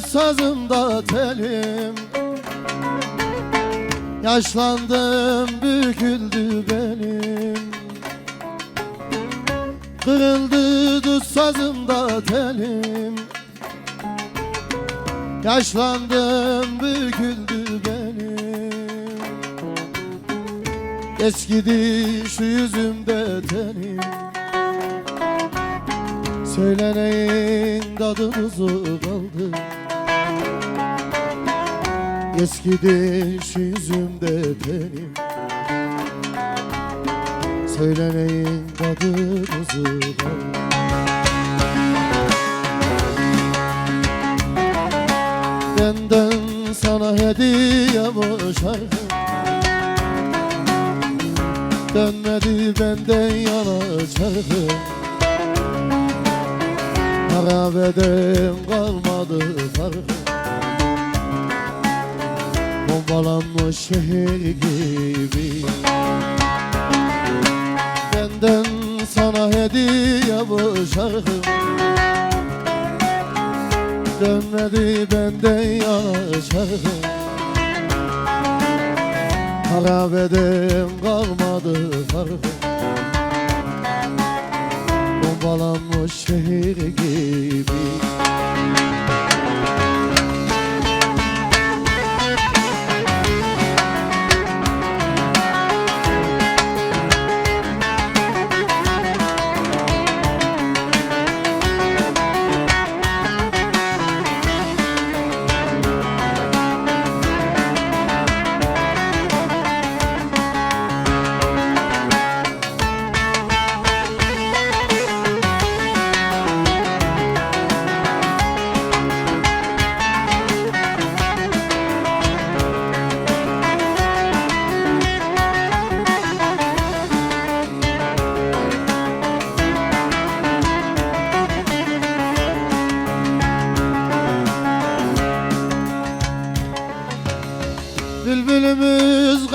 sazımda telim. Yaşlandım büküldü benim Kırıldı sazımda telim. Yaşlandım büküldü benim Eskidi şu yüzümde tenim Söyleneyin tadı tuzu kaldı. Eskidi yüzümde tenim Söyleneyin tadı tuzu kaldı. Benden sana hediye bu şarkı Dönmedi benden yana çarkı Harabeden kalmadı farkı Bombalanmış şehir gibi. Benden sana hediye bu şarkı. Dönmedi benden yana çarkı Harabeden kalmadı farkı Bombalanmış şehir gibi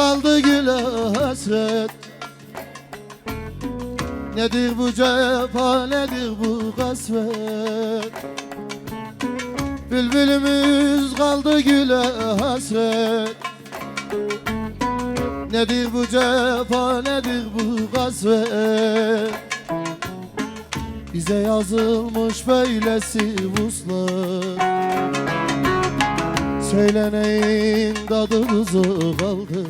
kaldı güle hasret. Nedir bu cefa nedir bu kasvet? Bülbülümüz kaldı güle hasret. Nedir bu cefa nedir bu kasvet? Bize yazılmış böylesi vuslat. Söyleneyin tadı tuzu kaldı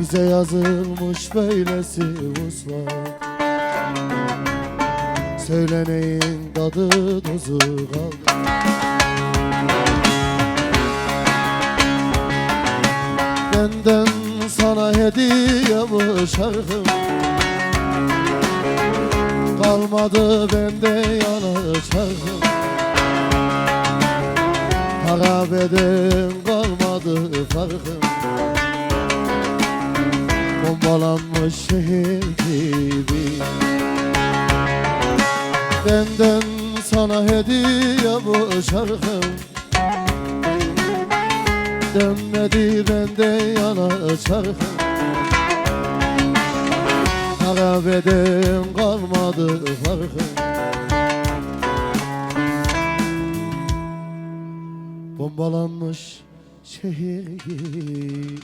Bize yazılmış böylesi vuslat. Söyleneyin tadı tuzu kaldı. Benden sana hediye bu şarkım Kalmadı bende yana çarkım Harabeden kalmadı farkım Bombalanmış şehir gibi. Benden sana hediye bu şarkım. Dönmedi benden yana çarkım. Harabeden kalmadı farkım. Bombalanmış şehir gibiyim